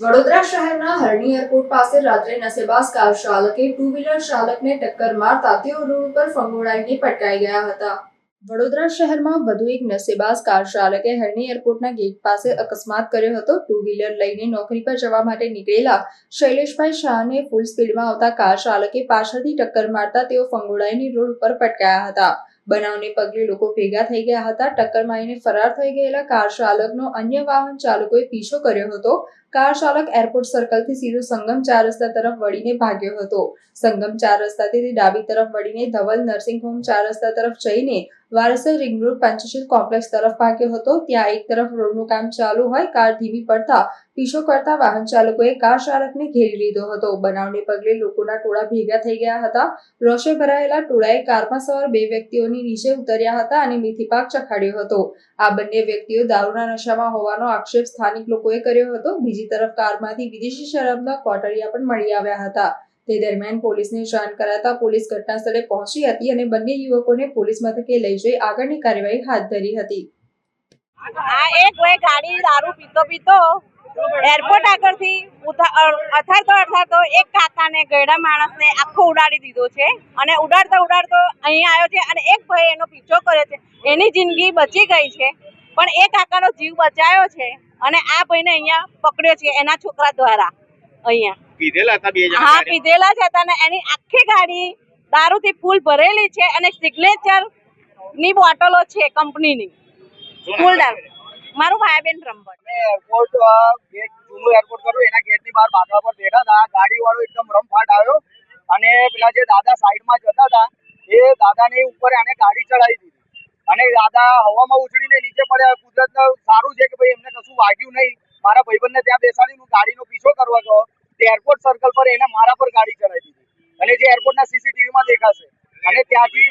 વડોદરા શહેરના હરણી એરપોર્ટ પાસે રાત્રે નસેબાસ કાર ચાલકે ટુ વ્હીલર ચાલકને ટક્કર મારતા તેઓ રોડ પર ફંગોળાઈને પટકાઈ ગયા હતા. વડોદરા શહેરમાં વધુ એક નસેબાસ કાર ચાલકે હરણી એરપોર્ટના ગેટ પાસે અકસ્માત કર્યો હતો. ટુ વ્હીલર લઈને નોકરી પર જવા માટે નીકળેલા શૈલેષભાઈ શાહને ફૂલ સ્પીડમાં આવતા કાર ચાલકે પાછળથી ટક્કર મારતા તેઓ ફંગોળાઈની રોડ ઉપર પટકાયા હતા. બનાવને પગલે લોકો ભેગા થઈ ગયા હતા. ટક્કર મારીને ફરાર થઈ ગયેલા કાર ચાલકનો અન્ય વાહન ચાલકોએ પીછો કર્યો હતો. કાર ચાલક એરપોર્ટ સર્કલથી સીધો સંગમ ચાર રસ્તા તરફ વળીને ભાગ્યો હતો. સંગમ ચાર રસ્તાથી ડાબી તરફ વળીને ધવલ નર્સિંગ હોમ ચાર રસ્તા તરફ જઈને વારસર રિંગ રોડ પંચશીલ કોમ્પ્લેક્સ તરફ ભાગ્યો હતો. ત્યાં એક તરફ રોડનું કામ ચાલુ હોય, કાર ધીમી પડતા પીછો કરતા વાહન ચાલકોએ કાર ચાલકને ઘેરી લીધો હતો. બનાવને પગલે લોકોના ટોળા ભેગા થઈ ગયા હતા. રોષે ભરાયેલા ટોળાએ કારમાં સવાર બે વ્યક્તિઓની નીચે ઉતર્યા હતા અને મેથી પાક ચખાડ્યો હતો. આ બંને વ્યક્તિઓ દારૂના નશામાં હોવાનો આક્ષેપ સ્થાનિક લોકોએ કર્યો હતો. બીજી તરફ કારમાંથી વિદેશી શરાબના કોટરિયા પણ મળી આવ્યા હતા. તે દરમિયાન પોલીસને જાણ કરાતા પોલીસ ઘટનાસ્થળે પહોંચી હતી અને બંને યુવકોને પોલીસ મથકે લઈ જઈ આગળની કાર્યવાહી હાથ ધરી હતી. આ એક ભાઈ ગાડી, દારૂ પીતો પીતો એરપોર્ટ આગળથી ઉથા- અ- અથાડતો અથાડતો એક કાકાને ગયડા માણસને આખો ઉડાડી દીધો છે અને ઉડાડતો ઉડાડતો અહીંયા આવ્યો છે અને એક ભાઈ એનો પીછો કર્યો છે. એની જિંદગી બચી ગઈ છે. પણ એ કાકાનો જીવ બચાયો છે અને આ ભાઈને અહીંયા પકડ્યો છે એના છોકરા દ્વારા અહીંયા. પીધેલા હતા બે જણા હા. પીધેલા છે અને એની આખી ગાડી દારૂથી ફૂલ ભરેલી છે અને સિગ્નેચરની બોટલો છે કંપનીની. ફૂલ દારૂ મારું ભાઈ બેન રંભટ એરપોર્ટ ગેટ જૂનું એરપોર્ટ કરું એના ગેટની બહાર બાકડા પર બેઠા હતા. ગાડી વાળો એકદમ રમફાટ આવ્યો. અને પેલા જે દાદા સાઈડમાં જતા હતા એ દાદાની ઉપર આને ગાડી ચડાવી દીધી. અને દાદા હવામાં ઉછળીને નીચે પડ્યા. કુદરત સારું છે કે ભાઈ એમને કશું વાગ્યું નહીં. મારા ભાઈબંધને ત્યાં બેસાડીને હું ગાડીનો પીછો કરવા ગયો. તે એરપોર્ટ સર્કલ પર એને મારા પર ગાડી ચડાવી દીધી. અને જે એરપોર્ટના સીસીટીવીમાં દેખાશે. અને ત્યાંથી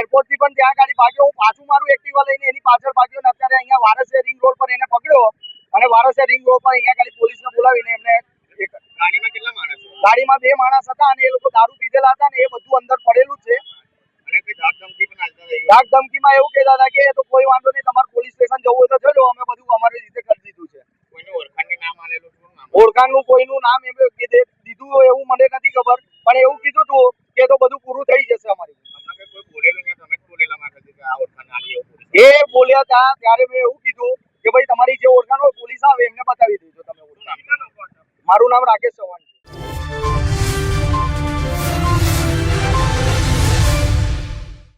એરપોર્ટથી પણ ત્યાં ગાડી ભાગ્યો. હું પાછું મારું એક્ટિવા લઈને એની પાછળ ભાગ્યો અને અત્યારે અહીંયા વારસે રિંગ રોડ પર એને પકડ્યો. અને વારસે રિંગ રોડ પર અહીંયા ખાલી પોલીસને બોલાવીને એમને ગાડીમાં કેટલા માણસ ગાડીમાં બે માણસ હતા અને એ લોકો દારૂ પીધેલા હતા ને એ બધું અંદર પડેલું છે અને કઈ ધાક ધમકી રહી ધમકીમાં એવું કહેતા હતા કે તો કોઈ વાંધો નહીં તમારે પોલીસ સ્ટેશન જવું હોય તો ચલો અમે બધું અમારી રીતે કરી દીધું છે. ઓળખાણની કોઈનું નામ એમ દીધું હોય એવું મને નથી ખબર પણ એવું કીધું હતું કે તો બધું પૂરું થઈ જશે અમારી. એ બોલ્યા હતા ત્યારે મેં એવું કીધું કે ભાઈ તમારી જે ઓળખાણ હોય પોલીસ આવે એમને બતાવી દેજો તમે ઓળખાણ. મારું નામ રાકેશ ચૌહાણ